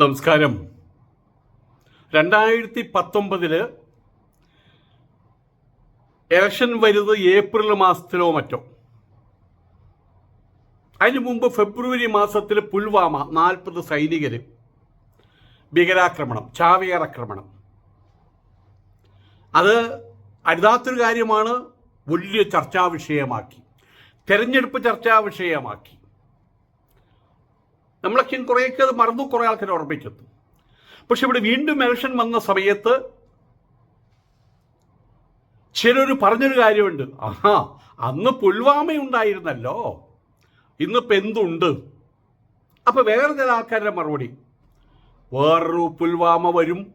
നമസ്കാരം. രണ്ടായിരത്തി പത്തൊമ്പതിൽ ഇലക്ഷൻ വരുന്നത് ഏപ്രിൽ മാസത്തിലോ മറ്റോ. അതിന് മുമ്പ് ഫെബ്രുവരി മാസത്തിൽ പുൽവാമ നാൽപ്പത് സൈനികർ ഭീകരാക്രമണം ചാവിയർ ആക്രമണം. അത് അരുതാത്തൊരു കാര്യമാണ്. വലിയ ചർച്ചാ വിഷയമാക്കി. തെരഞ്ഞെടുപ്പ് ചർച്ചാ വിഷയമാക്കി. നമ്മളൊക്കെ കുറേയൊക്കെ അത് മറന്നു കുറേ ആൾക്കാർ ഓർമ്മിക്കുന്നു പക്ഷെ ഇവിടെ വീണ്ടും ഇലക്ഷൻ വന്ന സമയത്ത് ചിലർ പറഞ്ഞൊരു കാര്യമുണ്ട്. ആഹാ അന്ന് പുൽവാമ ഉണ്ടായിരുന്നല്ലോ ഇന്നിപ്പോൾ എന്തുണ്ട്? അപ്പോൾ വേറെ ചില ആൾക്കാരുടെ മറുപടി. വേറൊരു പുൽവാമ വരും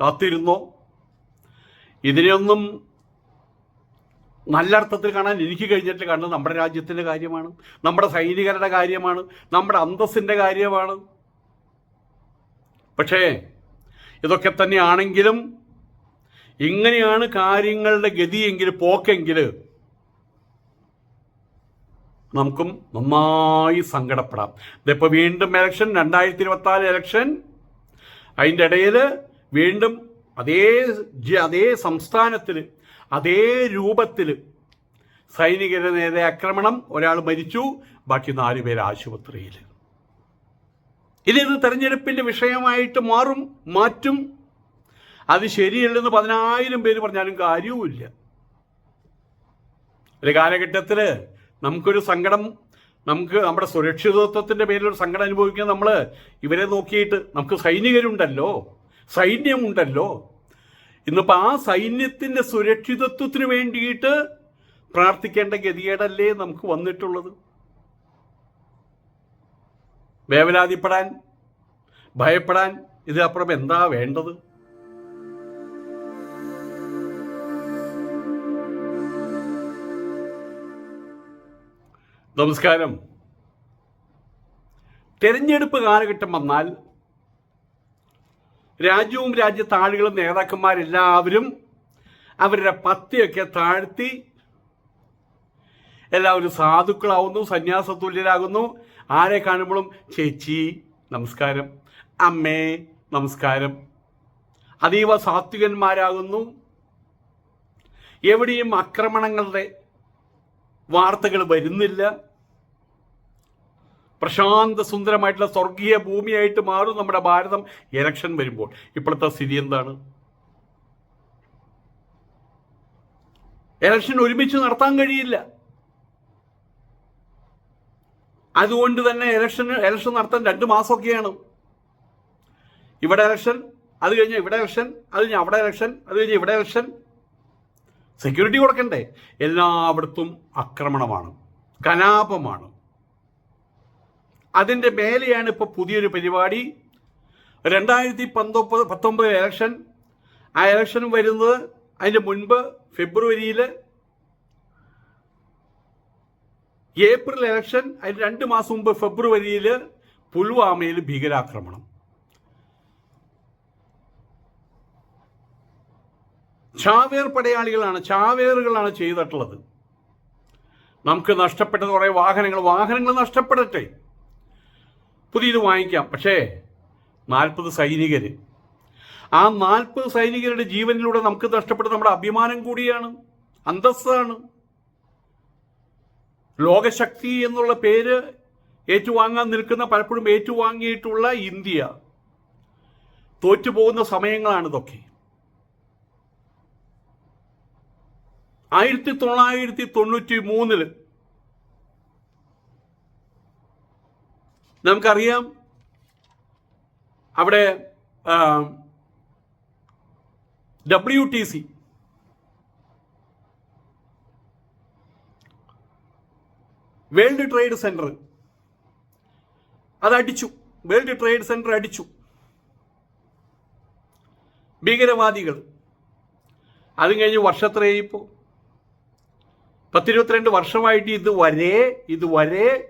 കാത്തിരുന്നോ? ഇതിനെയൊന്നും നല്ല അർത്ഥത്തിൽ കാണാൻ എനിക്ക് കഴിഞ്ഞിട്ട് കാണുന്നത് നമ്മുടെ രാജ്യത്തിന്റെ കാര്യമാണ് നമ്മുടെ സൈനികരുടെ കാര്യമാണ് നമ്മുടെ അന്തസ്സിന്റെ കാര്യമാണ്. പക്ഷേ ഇതൊക്കെ തന്നെയാണെങ്കിലും ഇങ്ങനെയാണ് കാര്യങ്ങളുടെ ഗതിയെങ്കിൽ പോക്കെങ്കിൽ നമുക്കും നന്നായി സങ്കടപ്പെടാം. ഇതിപ്പോൾ വീണ്ടും എലക്ഷൻ രണ്ടായിരത്തി ഇരുപത്തിനാല് എലക്ഷൻ അതിന്റെ ഇടയിൽ വീണ്ടും അതേ അതേ സംസ്ഥാനത്തിൽ അതേ രൂപത്തിൽ സൈനികരുടെ നേരെ ആക്രമണം. ഒരാൾ മരിച്ചു. ബാക്കി നാല് പേർ ആശുപത്രിയിൽ. ഇനി ഇത് തെരഞ്ഞെടുപ്പിന്റെ വിഷയമായിട്ട് മാറും മാറ്റും. അത് ശരിയല്ലെന്ന് പതിനായിരം പേര് പറഞ്ഞാലും കാര്യവുമില്ല. ഒരു കാലഘട്ടത്തിൽ നമുക്കൊരു സങ്കടം നമുക്ക് നമ്മുടെ സുരക്ഷിതത്വത്തിന്റെ പേരിൽ ഒരു സങ്കടം അനുഭവിക്കുന്ന നമ്മൾ ഇവരെ നോക്കിയിട്ട് നമുക്ക് സൈനികരുണ്ടല്ലോ സൈന്യമുണ്ടല്ലോ. ഇന്നിപ്പോൾ ആ സൈന്യത്തിന്റെ സുരക്ഷിതത്വത്തിന് വേണ്ടിയിട്ട് പ്രാർത്ഥിക്കേണ്ട ഗതികേടല്ലേ നമുക്ക് വന്നിട്ടുള്ളത്? വേവലാതിപ്പെടാൻ ഭയപ്പെടാൻ ഇതിനപ്പുറം എന്താ വേണ്ടത്? നമസ്കാരം. തെരഞ്ഞെടുപ്പ് കാലഘട്ടം വന്നാൽ രാജ്യവും രാജ്യത്തെ ആളുകളും നേതാക്കന്മാരെല്ലാവരും അവരുടെ പത്തിയൊക്കെ താഴ്ത്തി എല്ലാവരും സാധുക്കളാവുന്നു സന്യാസതുല്യരാകുന്നു. ആരെ കാണുമ്പോഴും ചേച്ചി നമസ്കാരം. അമ്മേ നമസ്കാരം. അതീവ സാത്വികന്മാരാകുന്നു. എവിടെയും ആക്രമണങ്ങളുടെ വാർത്തകൾ വരുന്നില്ല. പ്രശാന്ത സുന്ദരമായിട്ടുള്ള സ്വർഗീയ ഭൂമിയായിട്ട് മാറും നമ്മുടെ ഭാരതം എലക്ഷൻ വരുമ്പോൾ. ഇപ്പോഴത്തെ സ്ഥിതി എന്താണ്? എലക്ഷൻ ഒരുമിച്ച് നടത്താൻ കഴിയില്ല. അതുകൊണ്ട് തന്നെ ഇലക്ഷൻ ഇലക്ഷൻ നടത്താൻ രണ്ട് മാസമൊക്കെയാണ്. ഇവിടെ ഇലക്ഷൻ അത് കഴിഞ്ഞ് ഇവിടെ ഇലക്ഷൻ അത് കഴിഞ്ഞ് അവിടെ ഇലക്ഷൻ അത് കഴിഞ്ഞ് ഇവിടെ ഇലക്ഷൻ സെക്യൂരിറ്റി കൊടുക്കണ്ടേ? എല്ലായിടത്തും ആക്രമണമാണ് കലാപമാണ്. അതിന്റെ മേലെയാണ് ഇപ്പോൾ പുതിയൊരു പരിപാടി. രണ്ടായിരത്തി പത്തൊമ്പത് പത്തൊമ്പത് ഇലക്ഷൻ ആ ഇലക്ഷൻ വരുന്നത് അതിന്റെ മുൻപ് ഫെബ്രുവരിയിൽ ഏപ്രിൽ ഇലക്ഷൻ അതിന് രണ്ട് മാസം മുമ്പ് ഫെബ്രുവരിയിൽ പുൽവാമയിൽ ഭീകരാക്രമണം. ചാവേർ പടയാളികളാണ് ചാവേറുകളാണ് ചെയ്തിട്ടുള്ളത്. നമുക്ക് നഷ്ടപ്പെട്ടത് കുറേ വാഹനങ്ങൾ വാഹനങ്ങൾ നഷ്ടപ്പെടട്ടെ. പുതിയത് വാങ്ങിക്കാം. പക്ഷേ നാൽപ്പത് സൈനികർ ആ നാൽപ്പത് സൈനികരുടെ ജീവനിലൂടെ നമുക്ക് നഷ്ടപ്പെട്ട നമ്മുടെ അഭിമാനം കൂടിയാണ് അന്തസ്സാണ്. ലോകശക്തി എന്നുള്ള പേര് ഏറ്റുവാങ്ങാൻ നിൽക്കുന്ന പലപ്പോഴും ഏറ്റുവാങ്ങിയിട്ടുള്ള ഇന്ത്യ. തോറ്റുപോകുന്ന സമയങ്ങളാണ് ഇതൊക്കെ. ആയിരത്തി തൊള്ളായിരത്തി തൊണ്ണൂറ്റി മൂന്നിൽ നമുക്കറിയാം അവിടെ W T C world trade centre അത് അടിച്ചു വേൾഡ് ട്രേഡ് സെന്റർ അടിച്ചു. ഭീകരവാദികൾ. അതും കഴിഞ്ഞ് വർഷത്രയായി ഇപ്പോൾ. പത്തിരുപത്തിരണ്ട് വർഷമായിട്ട് ഇതുവരെ ഇതുവരെ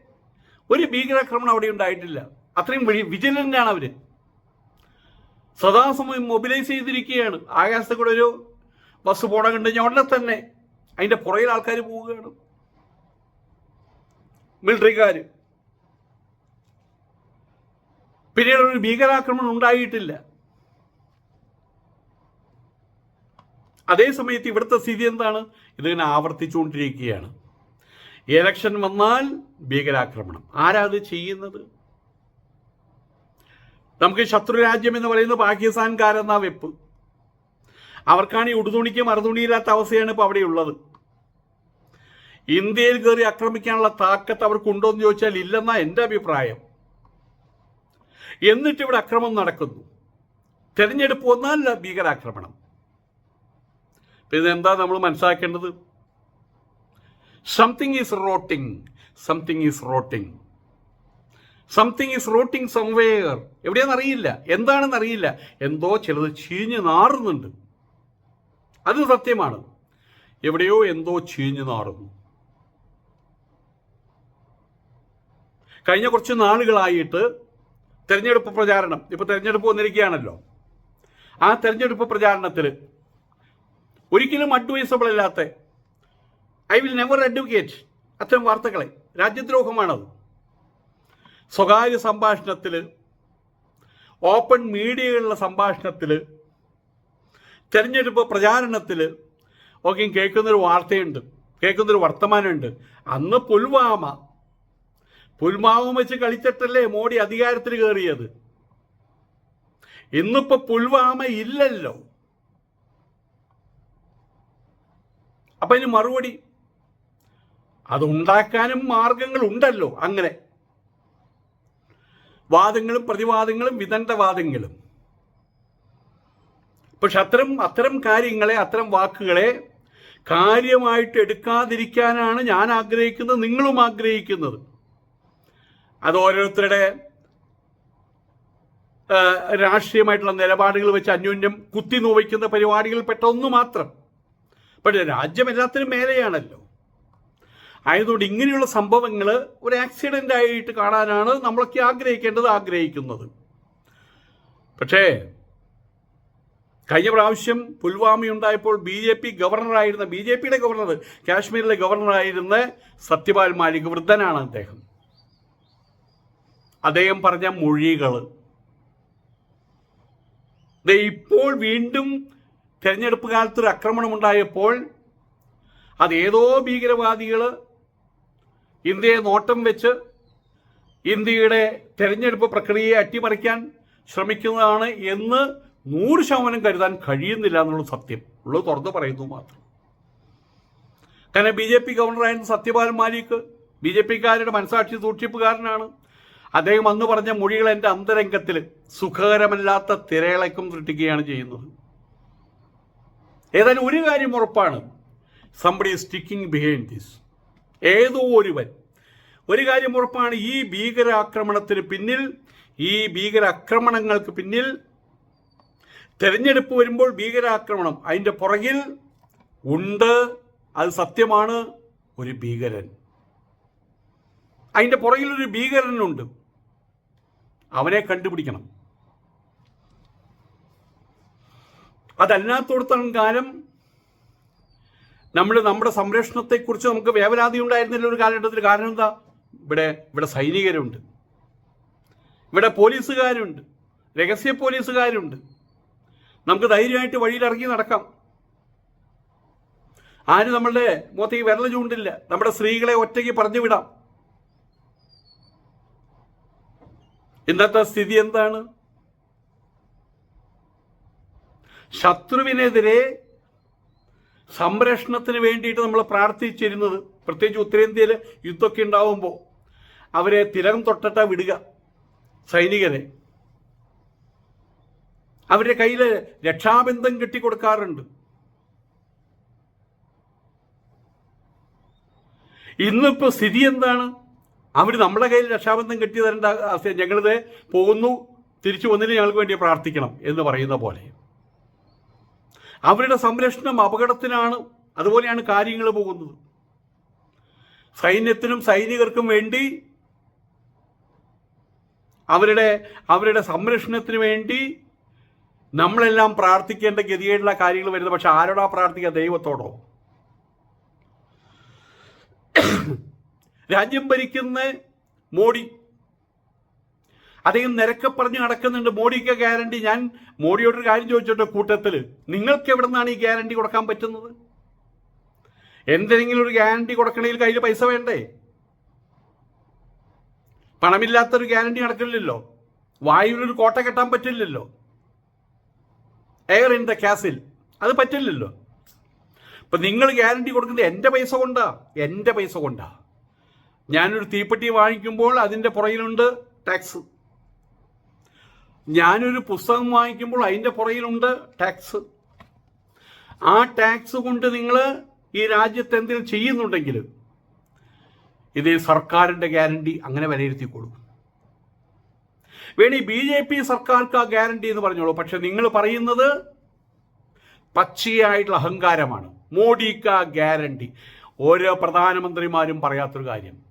ഒരു ഭീകരാക്രമണം അവിടെ ഉണ്ടായിട്ടില്ല. അത്രയും വിജിലന്റാണ് അവർ. സദാസമയം മൊബിലൈസ് ചെയ്തിരിക്കുകയാണ്. ആകാശത്ത് കൂടെ ഒരു ബസ് പോണ കണ്ട് ഉടനെ തന്നെ അതിന്റെ പുറകിൽ ആൾക്കാർ പോവുകയാണ്. മിലിറ്ററിക്കാർ പിന്നീട് ഒരു ഭീകരാക്രമണം ഉണ്ടായിട്ടില്ല. അതേസമയത്ത് ഇവിടുത്തെ സ്ഥിതി എന്താണ്? ഇതിങ്ങനെ ആവർത്തിച്ചുകൊണ്ടിരിക്കുകയാണ്. ഇലക്ഷൻ വന്നാൽ ഭീകരാക്രമണം. ആരാ അത് ചെയ്യുന്നത്? നമുക്ക് ശത്രു രാജ്യം എന്ന് പറയുന്നത് പാകിസ്ഥാൻകാരെന്നാ വെപ്പ്. അവർക്കാണ് ഈ ഉടുതുണിക്ക് മറുതുണിയില്ലാത്ത അവസ്ഥയാണ് ഇപ്പോൾ അവിടെയുള്ളത്. ഇന്ത്യയിൽ കയറി ആക്രമിക്കാനുള്ള താക്കത്ത് അവർക്കുണ്ടോ എന്ന് ചോദിച്ചാൽ ഇല്ലെന്നാ എന്റെ അഭിപ്രായം. എന്നിട്ട് ഇവിടെ അക്രമം നടക്കുന്നു. തെരഞ്ഞെടുപ്പ് വന്നാൽ ഭീകരാക്രമണം. ഇതെന്താ നമ്മൾ മനസ്സിലാക്കേണ്ടത്? Something is rotting something is rotting something is rotting somewhere എവിടെയാണെന്ന് അറിയില്ല. എന്താണെന്ന് അറിയില്ല. എന്തോ ചിലത് ചീഞ്ഞ് നാറുന്നുണ്ട്. അത് സത്യമാണ്. എവിടെയോ എന്തോ ചീഞ്ഞ് നാറുന്നു. കഴിഞ്ഞ കുറച്ച് നാളുകളായിട്ട് തെരഞ്ഞെടുപ്പ് പ്രചാരണം. ഇപ്പോൾ തെരഞ്ഞെടുപ്പ് വന്നിരിക്കുകയാണല്ലോ. ആ തെരഞ്ഞെടുപ്പ് പ്രചാരണത്തിൽ ഒരിക്കലും അഡ്വൈസബിൾ അല്ലാത്ത ഐ വിൽ നെവർ അഡ്വക്കേറ്റ് അത്തരം വാർത്തകളെ. രാജ്യദ്രോഹമാണത്. സ്വകാര്യ സംഭാഷണത്തിൽ ഓപ്പൺ മീഡിയകളിലെ സംഭാഷണത്തിൽ തെരഞ്ഞെടുപ്പ് പ്രചാരണത്തിൽ ഒക്കെ കേൾക്കുന്നൊരു വാർത്തയുണ്ട് കേൾക്കുന്നൊരു വർത്തമാനമുണ്ട്. അന്ന് പുൽവാമ പുൽവാമ വെച്ച് കളിച്ചിട്ടല്ലേ മോഡി അധികാരത്തിൽ കയറിയത് ഇന്നിപ്പോൾ പുൽവാമ ഇല്ലല്ലോ. അപ്പം ഇനി മറുപടി അതുണ്ടാക്കാനും മാർഗങ്ങൾ ഉണ്ടല്ലോ അങ്ങനെ. വാദങ്ങളും പ്രതിവാദങ്ങളും വിദണ്ഡവാദങ്ങളും. പക്ഷെ അത്തരം അത്തരം കാര്യങ്ങളെ അത്തരം വാക്കുകളെ കാര്യമായിട്ട് എടുക്കാതിരിക്കാനാണ് ഞാൻ ആഗ്രഹിക്കുന്നത് നിങ്ങളും ആഗ്രഹിക്കുന്നത്. അത് ഓരോരുത്തരുടെ രാഷ്ട്രീയമായിട്ടുള്ള നിലപാടുകൾ വെച്ച് അന്യോന്യം കുത്തി നോവിക്കുന്ന പരിപാടികൾ പെട്ട ഒന്ന് മാത്രം. പക്ഷേ രാജ്യം എല്ലാത്തിനും മേലെയാണല്ലോ. ആയതുകൊണ്ട് ഇങ്ങനെയുള്ള സംഭവങ്ങൾ ഒരു ആക്സിഡന്റ് ആയിട്ട് കാണാനാണ് നമ്മളൊക്കെ ആഗ്രഹിക്കേണ്ടത് ആഗ്രഹിക്കുന്നത്. പക്ഷേ കഴിഞ്ഞ പ്രാവശ്യം പുൽവാമയുണ്ടായപ്പോൾ ബി ജെ പി ഗവർണറായിരുന്ന ബി ജെ പിയുടെ ഗവർണർ കാശ്മീരിലെ ഗവർണറായിരുന്ന സത്യപാൽ മാലിക് വൃദ്ധനാണ് അദ്ദേഹം. അദ്ദേഹം പറഞ്ഞ മൊഴികൾ ഇപ്പോൾ വീണ്ടും തെരഞ്ഞെടുപ്പ് കാലത്തൊരു ആക്രമണമുണ്ടായപ്പോൾ ഏതോ ഭീകരവാദികൾ ഇന്ത്യയെ നോട്ടം വെച്ച് ഇന്ത്യയുടെ തെരഞ്ഞെടുപ്പ് പ്രക്രിയയെ അട്ടിമറിക്കാൻ ശ്രമിക്കുന്നതാണ് എന്ന് നൂറ് ശതമാനം കരുതാൻ കഴിയുന്നില്ല എന്നുള്ള സത്യം. ഉള്ളത് തുറന്നു പറയുന്നു മാത്രം. കാരണം ബി ജെ പി ഗവർണറായിരുന്ന സത്യപാൽ മാലിക് ബി ജെ പിക്കാരുടെ മനസാക്ഷി സൂക്ഷിപ്പുകാരനാണ്. അദ്ദേഹം അന്ന് പറഞ്ഞ മൊഴികൾ എന്റെ അന്തരംഗത്തിൽ സുഖകരമല്ലാത്ത തിരയിളക്കം സൃഷ്ടിക്കുകയാണ് ചെയ്യുന്നത്. ഏതായാലും ഒരു കാര്യം ഉറപ്പാണ്. സംബഡി സ്റ്റിക്കിംഗ് ബിഹൈൻഡ് ദിസ് ഏതോ ഒരുവൻ ഒരു കാര്യം ഉറപ്പാണ് ഈ ഭീകരാക്രമണത്തിന് പിന്നിൽ ഈ ഭീകരാക്രമണങ്ങൾക്ക് പിന്നിൽ തെരഞ്ഞെടുപ്പ് വരുമ്പോൾ ഭീകരാക്രമണം അതിന്റെ പുറകിൽ ഉണ്ട്. അത് സത്യമാണ് ഒരു ഭീകരൻ. അതിന്റെ പുറകിൽ ഒരു ഭീകരനുണ്ട്. അവനെ കണ്ടുപിടിക്കണം. അതല്ലാത്തോടത്തോളം കാലം. നമ്മൾ നമ്മുടെ സംരക്ഷണത്തെക്കുറിച്ച് നമുക്ക് വേവലാതി ഉണ്ടായിരുന്നില്ല ഒരു കാലഘട്ടത്തിൽ. കാരണം എന്താ? ഇവിടെ ഇവിടെ സൈനികരുണ്ട്. ഇവിടെ പോലീസുകാരുണ്ട്. രഹസ്യ പോലീസുകാരുണ്ട്. നമുക്ക് ധൈര്യമായിട്ട് വഴിയിൽ ഇറങ്ങി നടക്കാം. ആരും നമ്മളുടെ മുഖത്തേക്ക് വിരൽ ചൂണ്ടില്ല. നമ്മുടെ സ്ത്രീകളെ ഒറ്റയ്ക്ക് പറഞ്ഞു വിടാം. ഇന്നത്തെ സ്ഥിതി എന്താണ്? ശത്രുവിനെതിരെ സംരക്ഷണത്തിന് വേണ്ടിയിട്ട് നമ്മൾ പ്രാർത്ഥിച്ചിരുന്നത്. പ്രത്യേകിച്ച് ഉത്തരേന്ത്യയിൽ യുദ്ധമൊക്കെ ഉണ്ടാവുമ്പോൾ അവരെ തിലകം തൊട്ടട്ട വിടുക സൈനികരെ. അവരുടെ കയ്യിൽ രക്ഷാബന്ധം കെട്ടിക്കൊടുക്കാറുണ്ട്. ഇന്നിപ്പോൾ സ്ഥിതി എന്താണ്? അവർ നമ്മുടെ കയ്യിൽ രക്ഷാബന്ധം കെട്ടി തരേണ്ട ഞങ്ങളിത് പോകുന്നു തിരിച്ചു വന്നതിന് ഞങ്ങൾക്ക് വേണ്ടി പ്രാർത്ഥിക്കണം എന്ന് പറയുന്ന പോലെ. അവരുടെ സംരക്ഷണം അപകടത്തിനാണ് അതുപോലെയാണ് കാര്യങ്ങൾ പോകുന്നത്. സൈന്യത്തിനും സൈനികർക്കും വേണ്ടി അവരുടെ അവരുടെ സംരക്ഷണത്തിന് വേണ്ടി നമ്മളെല്ലാം പ്രാർത്ഥിക്കേണ്ട ഗതികേടുള്ള കാര്യങ്ങൾ വരുന്നത്. പക്ഷെ ആരോടാ പ്രാർത്ഥിക്കുക? ദൈവത്തോടോ? രാജ്യം ഭരിക്കുന്ന മോഡി അദ്ദേഹം നിരക്കെ പറഞ്ഞ് നടക്കുന്നുണ്ട്. മോഡിക്ക് ഗ്യാരണ്ടി. ഞാൻ മോഡിയോടൊരു കാര്യം ചോദിച്ചോട്ടെ കൂട്ടത്തിൽ നിങ്ങൾക്ക് എവിടെ നിന്നാണ് ഈ ഗ്യാരണ്ടി കൊടുക്കാൻ പറ്റുന്നത്? എന്തെങ്കിലും ഒരു ഗ്യാരണ്ടി കൊടുക്കണമെങ്കിൽ കയ്യിൽ പൈസ വേണ്ടേ? പണമില്ലാത്തൊരു ഗ്യാരണ്ടി നടക്കില്ലല്ലോ. വായുവിലൊരു കോട്ട കെട്ടാൻ പറ്റില്ലല്ലോ. Air in the castle. അത് പറ്റില്ലല്ലോ. ഇപ്പൊ നിങ്ങൾ ഗ്യാരണ്ടി കൊടുക്കുന്നത് എന്റെ പൈസ കൊണ്ടാ? എന്റെ പൈസ കൊണ്ടാ? ഞാനൊരു തീപ്പെട്ടി വാങ്ങിക്കുമ്പോൾ അതിന്റെ പുറകിലുണ്ട് ടാക്സ്. ഞാനൊരു പുസ്തകം വാങ്ങിക്കുമ്പോൾ അതിന്റെ പുറകിലുണ്ട് ടാക്സ്. ആ ടാക്സ് കൊണ്ട് നിങ്ങൾ ഈ രാജ്യത്ത് എന്തെങ്കിലും ചെയ്യുന്നുണ്ടെങ്കിൽ ഇത് സർക്കാരിന്റെ ഗ്യാരണ്ടി അങ്ങനെ വിലയിരുത്തിക്കോളൂ. വേണി ബി ജെ പി സർക്കാർക്ക് ആ ഗ്യാരണ്ടി എന്ന് പറഞ്ഞോളൂ. പക്ഷെ നിങ്ങൾ പറയുന്നത് പച്ചയായിട്ടുള്ള അഹങ്കാരമാണ്. മോഡിക്ക ഗ്യാരണ്ടി. ഓരോ പ്രധാനമന്ത്രിമാരും പറയാത്തൊരു കാര്യം.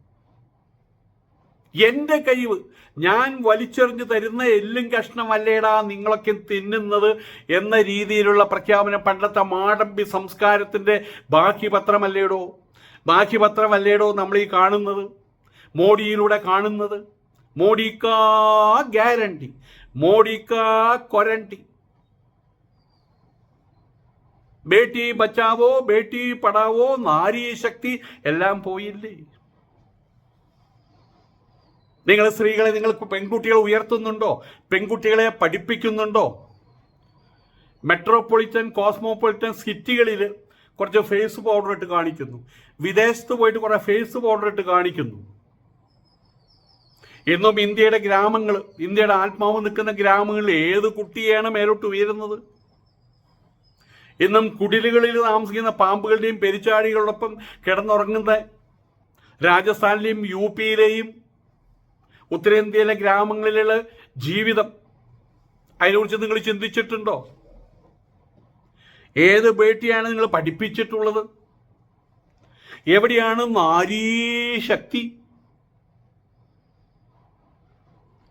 എന്റെ കഴിവ്. ഞാൻ വലിച്ചെറിഞ്ഞു തരുന്ന എല്ലും കഷ്ണമല്ലേടാ നിങ്ങളൊക്കെ തിന്നുന്നത് എന്ന രീതിയിലുള്ള പ്രഖ്യാപനം പണ്ടത്തെ മാടമ്പി സംസ്കാരത്തിന്റെ ബാക്കി പത്രമല്ലേടോ ബാക്കി പത്രമല്ലേടോ നമ്മൾ ഈ കാണുന്നത്? മോഡിയിലൂടെ കാണുന്നത്? മോഡിക്കാ ഗ്യാരണ്ടി. മോഡിക്കാ ക്വാരണ്ടി ബേട്ടി ബച്ചാവോ ബേട്ടി പടാവോ നാരീ ശക്തി എല്ലാം പോയില്ലേ? നിങ്ങൾ സ്ത്രീകളെ നിങ്ങൾ പെൺകുട്ടികളെ ഉയർത്തുന്നുണ്ടോ? പെൺകുട്ടികളെ പഠിപ്പിക്കുന്നുണ്ടോ? മെട്രോപൊളിറ്റൻ കോസ്മോപൊളിറ്റൻ സിറ്റികളിൽ കുറച്ച് ഫേസ് പൗഡർ ഇട്ട് കാണിക്കുന്നു. വിദേശത്ത് പോയിട്ട് കുറേ ഫേസ് പൗഡർ ഇട്ട് കാണിക്കുന്നു. എന്നും ഇന്ത്യയുടെ ഗ്രാമങ്ങൾ ഇന്ത്യയുടെ ആത്മാവ് നിൽക്കുന്ന ഗ്രാമങ്ങളിൽ ഏത് കുട്ടിയാണ് മേലോട്ട് ഉയരുന്നത്? ഇന്നും കുടിലുകളിൽ താമസിക്കുന്ന പാമ്പുകളുടെയും പെരിച്ചാഴികളോടൊപ്പം കിടന്നുറങ്ങുന്ന രാജസ്ഥാനിലെയും യു പിയിലെയും ഉത്തരേന്ത്യയിലെ ഗ്രാമങ്ങളിലുള്ള ജീവിതം അതിനെക്കുറിച്ച് നിങ്ങൾ ചിന്തിച്ചിട്ടുണ്ടോ? ഏത് ബേട്ടിയാണ് നിങ്ങൾ പഠിപ്പിച്ചിട്ടുള്ളത്? എവിടെയാണ് നാരീശക്തി?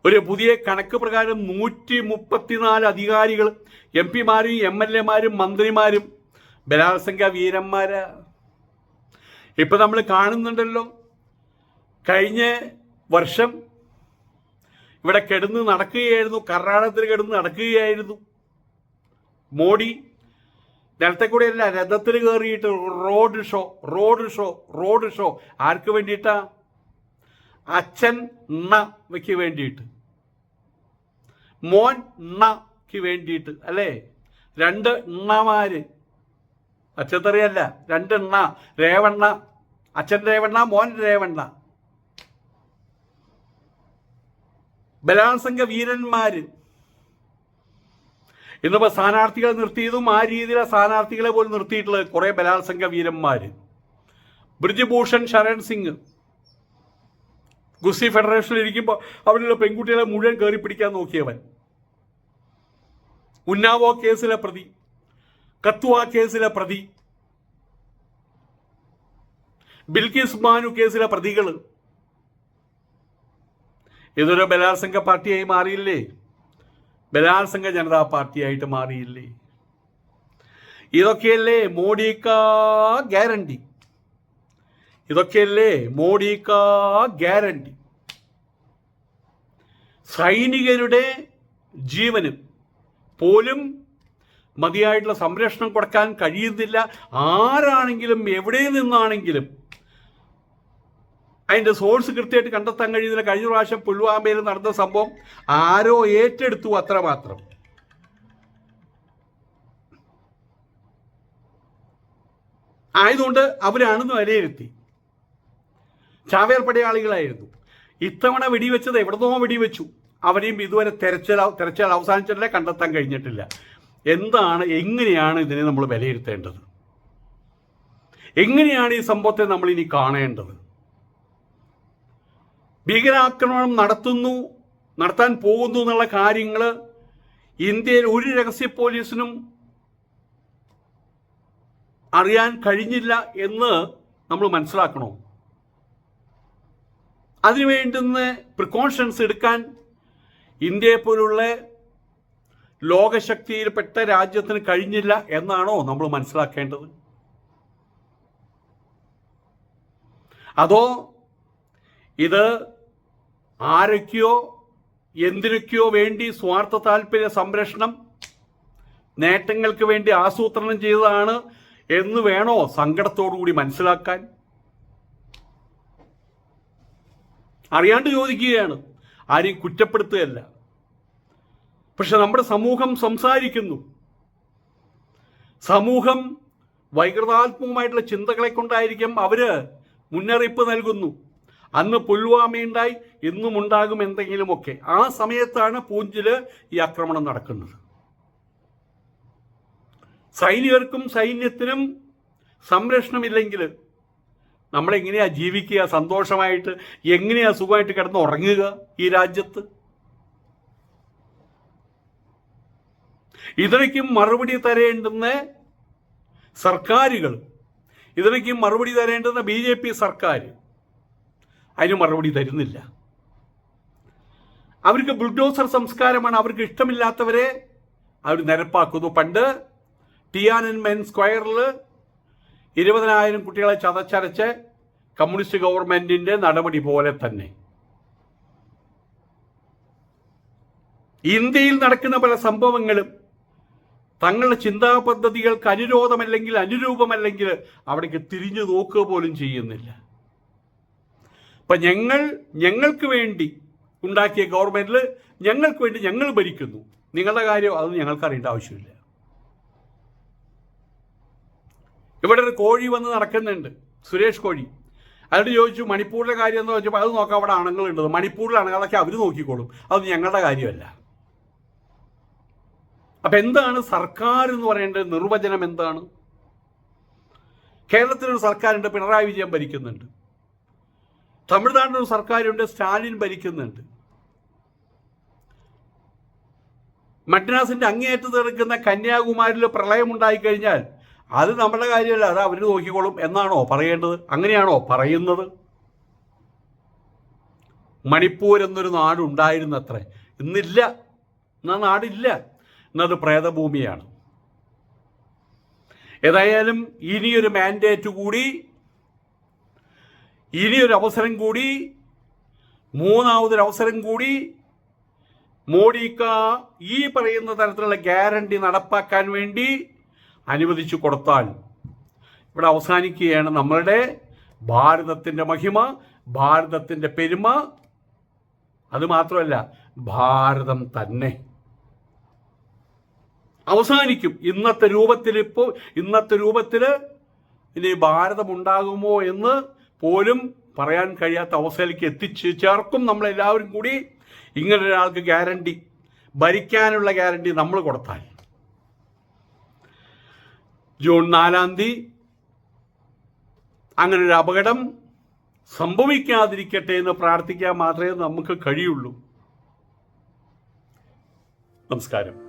ഒരു പുതിയ കണക്ക് പ്രകാരം നൂറ്റി മുപ്പത്തിനാല് അധികാരികൾ എം പിമാരും എം എൽ എമാരും മന്ത്രിമാരും ബലാത്സംഖ്യ വീരന്മാരാ. ഇപ്പൊ നമ്മൾ കാണുന്നുണ്ടല്ലോ കഴിഞ്ഞ വർഷം ഇവിടെ കെടുന്ന് നടക്കുകയായിരുന്നു കർണാടകത്തിൽ കെടുന്ന് നടക്കുകയായിരുന്നു. മോഡി നിലത്തെ കൂടെയല്ല രഥത്തിൽ കയറിയിട്ട് road show road show road show ആർക്ക് വേണ്ടിയിട്ടാ? അച്ഛൻ ണക്ക് വേണ്ടിയിട്ട്. മോൻ ണക്ക് വേണ്ടിയിട്ട് അല്ലേ? രണ്ട് എണ്ണമാര് അച്ഛത്തറിയല്ല രണ്ട് എണ്ണ രേവണ്ണ. അച്ഛൻ രേവണ്ണ മോൻ രേവണ്ണ. ബലാത്സംഗ വീരന്മാര്. ഇന്നിപ്പോ സ്ഥാനാർത്ഥികളെ നിർത്തിയതും ആ രീതിയിലെ സ്ഥാനാർത്ഥികളെ പോലും നിർത്തിയിട്ടുള്ളത് കുറെ ബലാത്സംഗ വീരന്മാര്. ബ്രിജ്ഭൂഷൺ ശരൺ സിംഗ്. ഗുസ്തി ഫെഡറേഷനിൽ ഇരിക്കുമ്പോൾ അവിടെയുള്ള പെൺകുട്ടികളെ മുഴുവൻ കയറി പിടിക്കാൻ നോക്കിയവൻ. ഉന്നാവോ കേസിലെ പ്രതി. കത്തുവ കേസിലെ പ്രതി. ബിൽകിസ് മാനു കേസിലെ പ്രതികൾ ഇതൊരു ബലാത്സംഗ പാർട്ടിയായി മാറിയില്ലേ? ബലാത്സംഗ ജനതാ പാർട്ടിയായിട്ട് മാറിയില്ലേ? ഇതൊക്കെയല്ലേ മോഡിക്ക ഗ്യാരണ്ടി? ഇതൊക്കെയല്ലേ മോഡിക്ക ഗ്യാരണ്ടി? സൈനികരുടെ ജീവനും പോലും മതിയായിട്ടുള്ള സംരക്ഷണം കൊടുക്കാൻ കഴിയുന്നില്ല. ആരാണെങ്കിലും എവിടെ നിന്നാണെങ്കിലും അതിന്റെ സോഴ്സ് കൃത്യമായിട്ട് കണ്ടെത്താൻ കഴിയുന്നില്ല. കഴിഞ്ഞ പ്രാവശ്യം പുൽവാമയിൽ നടന്ന സംഭവം ആരോ ഏറ്റെടുത്തു അത്രമാത്രം. ആയതുകൊണ്ട് അവരാണെന്ന് വിലയിരുത്തി. ചാവേർ പടയാളികളായിരുന്നു. ഇത്തവണ വെടിവെച്ചത് എവിടുന്നോ വെടിവെച്ചു. അവരെയും ഇതുവരെ തെരച്ചിൽ തെരച്ചിൽ അവസാനിച്ചിട്ടില്ല കണ്ടെത്താൻ കഴിഞ്ഞിട്ടില്ല. എന്താണ് എങ്ങനെയാണ് ഇതിനെ നമ്മൾ വിലയിരുത്തേണ്ടത്? എങ്ങനെയാണ് ഈ സംഭവത്തെ നമ്മൾ ഇനി കാണേണ്ടത്? ഭീകരാക്രമണം നടത്തുന്നു നടത്താൻ പോകുന്നു എന്നുള്ള കാര്യങ്ങൾ ഇന്ത്യയിൽ ഒരു രഹസ്യ പോലീസിനും അറിയാൻ കഴിഞ്ഞില്ല എന്ന് നമ്മൾ മനസ്സിലാക്കണോ? അതിനു വേണ്ടുന്ന പ്രിക്കോഷൻസ് എടുക്കാൻ ഇന്ത്യയെ പോലുള്ള ലോകശക്തിയിൽപ്പെട്ട രാജ്യത്തിന് കഴിഞ്ഞില്ല എന്നാണോ നമ്മൾ മനസ്സിലാക്കേണ്ടത്? അതോ ഇത് ആരൊക്കെയോ എന്തിനൊക്കെയോ വേണ്ടി സ്വാർത്ഥ താല്പര്യ സംരക്ഷണം നേട്ടങ്ങൾക്ക് വേണ്ടി ആസൂത്രണം ചെയ്തതാണ് എന്ന് വേണോ സങ്കടത്തോടുകൂടി മനസ്സിലാക്കാൻ? അറിയാണ്ട് ചോദിക്കുകയാണ്. ആരെയും കുറ്റപ്പെടുത്തുകയല്ല. പക്ഷെ നമ്മുടെ സമൂഹം സംസാരിക്കുന്നു. സമൂഹം വൈകൃതാത്മകമായിട്ടുള്ള ചിന്തകളെ കൊണ്ടായിരിക്കും അവർ മുന്നറിയിപ്പ് നൽകുന്നു. അന്ന് പുൽവാമയുണ്ടായി ഇന്നും ഉണ്ടാകും എന്തെങ്കിലുമൊക്കെ. ആ സമയത്താണ് പൂഞ്ചിൽ ഈ ആക്രമണം നടക്കുന്നത്. സൈനികർക്കും സൈന്യത്തിനും സംരക്ഷണമില്ലെങ്കിൽ നമ്മളെങ്ങനെയാ ജീവിക്കുക? സന്തോഷമായിട്ട് എങ്ങനെയാ സുഖമായിട്ട് കിടന്ന് ഉറങ്ങുക ഈ രാജ്യത്ത്? ഇതിനേക്കും മറുപടി തരേണ്ടുന്ന സർക്കാരുകൾ ഇതിനേക്കും മറുപടി തരേണ്ടുന്ന ബി സർക്കാർ അതിന് മറുപടി തരുന്നില്ല. അവർക്ക് ബുൾഡോസർ സംസ്കാരമാണ് അവർക്ക് ഇഷ്ടമില്ലാത്തവരെ അവർ നിരപ്പാക്കുന്നു. പണ്ട് ടിയാനൻ മെൻ സ്ക്വയറിൽ ഇരുപതിനായിരം കുട്ടികളെ ചതച്ചരച്ച് കമ്മ്യൂണിസ്റ്റ് ഗവൺമെന്റിന്റെ നടപടി പോലെ തന്നെ. ഇന്ത്യയിൽ നടക്കുന്ന പല സംഭവങ്ങളും തങ്ങളുടെ ചിന്താ പദ്ധതികൾക്ക് അനുരോധമല്ലെങ്കിൽ അനുരൂപമല്ലെങ്കിൽ അവിടേക്ക് തിരിഞ്ഞു നോക്കുക പോലും ചെയ്യുന്നില്ല. അപ്പൊ ഞങ്ങൾ ഞങ്ങൾക്ക് വേണ്ടി ഉണ്ടാക്കിയ ഗവൺമെന്റിൽ ഞങ്ങൾക്ക് വേണ്ടി ഞങ്ങൾ ഭരിക്കുന്നു. നിങ്ങളുടെ കാര്യം അതൊന്നും ഞങ്ങൾക്ക് അറിയേണ്ട ആവശ്യമില്ല. ഇവിടെ ഒരു കോഴി വന്ന് നടക്കുന്നുണ്ട് സുരേഷ് കോഴി. അയാളോട് ചോദിച്ചു മണിപ്പൂരിലെ കാര്യം എന്ന് വെച്ചപ്പോൾ അത് നോക്കാം അവിടെ അണങ്ങളുണ്ട് മണിപ്പൂരിലെ അതൊക്കെ അവർ നോക്കിക്കോളും. അത് ഞങ്ങളുടെ കാര്യമല്ല. അപ്പൊ എന്താണ് സർക്കാർ എന്ന് പറയേണ്ട നിർവചനം എന്താണ്? കേരളത്തിലൊരു സർക്കാരുണ്ട് പിണറായി വിജയൻ ഭരിക്കുന്നുണ്ട്. തമിഴ്നാട്ടിലൊരു സർക്കാരുണ്ട് സ്റ്റാലിൻ ഭരിക്കുന്നുണ്ട്. മദ്രാസിന്റെ അങ്ങേയറ്റത്ത് കിടക്കുന്ന കന്യാകുമാരിയിൽ പ്രളയമുണ്ടായി കഴിഞ്ഞാൽ അത് നമ്മുടെ കാര്യമല്ല അത് അവർ നോക്കിക്കോളും എന്നാണോ പറയേണ്ടത്? അങ്ങനെയാണോ പറയുന്നത്? മണിപ്പൂർ എന്നൊരു നാട് ഉണ്ടായിരുന്നത്രേ ഇന്നില്ല. എന്നാ നാടില്ല. എന്നത് പ്രേതഭൂമിയാണ്. ഏതായാലും ഇനിയൊരു മാൻഡേറ്റ് കൂടി ഇനിയൊരു അവസരം കൂടി മൂന്നാമതൊരു അവസരം കൂടി മോഡിക്ക ഈ പറയുന്ന തരത്തിലുള്ള ഗ്യാരണ്ടി നടപ്പാക്കാൻ വേണ്ടി അനുവദിച്ചു കൊടുത്താൽ ഇവിടെ അവസാനിക്കുകയാണ് നമ്മളുടെ ഭാരതത്തിന്റെ മഹിമ ഭാരതത്തിന്റെ പെരുമ. അത് മാത്രമല്ല ഭാരതം തന്നെ. അവസാനിക്കും. ഇന്നത്തെ രൂപത്തിൽ ഇപ്പോൾ ഇന്നത്തെ രൂപത്തിൽ ഇനി ഭാരതം ഉണ്ടാകുമോ എന്ന് പോലും പറയാൻ കഴിയാത്ത അവസ്ഥയിലേക്ക് എത്തിച്ച് ചേർക്കും നമ്മളെല്ലാവരും കൂടി. ഇങ്ങനെ ഒരാൾക്ക് ഗ്യാരണ്ടി ഭരിക്കാനുള്ള ഗ്യാരണ്ടി നമ്മൾ കൊടുത്താൽ. ജൂൺ നാലാം തീയതി അങ്ങനെ ഒരു അപകടം സംഭവിക്കാതിരിക്കട്ടെ എന്ന് പ്രാർത്ഥിക്കാൻ മാത്രമേ നമുക്ക് കഴിയുള്ളൂ. നമസ്കാരം.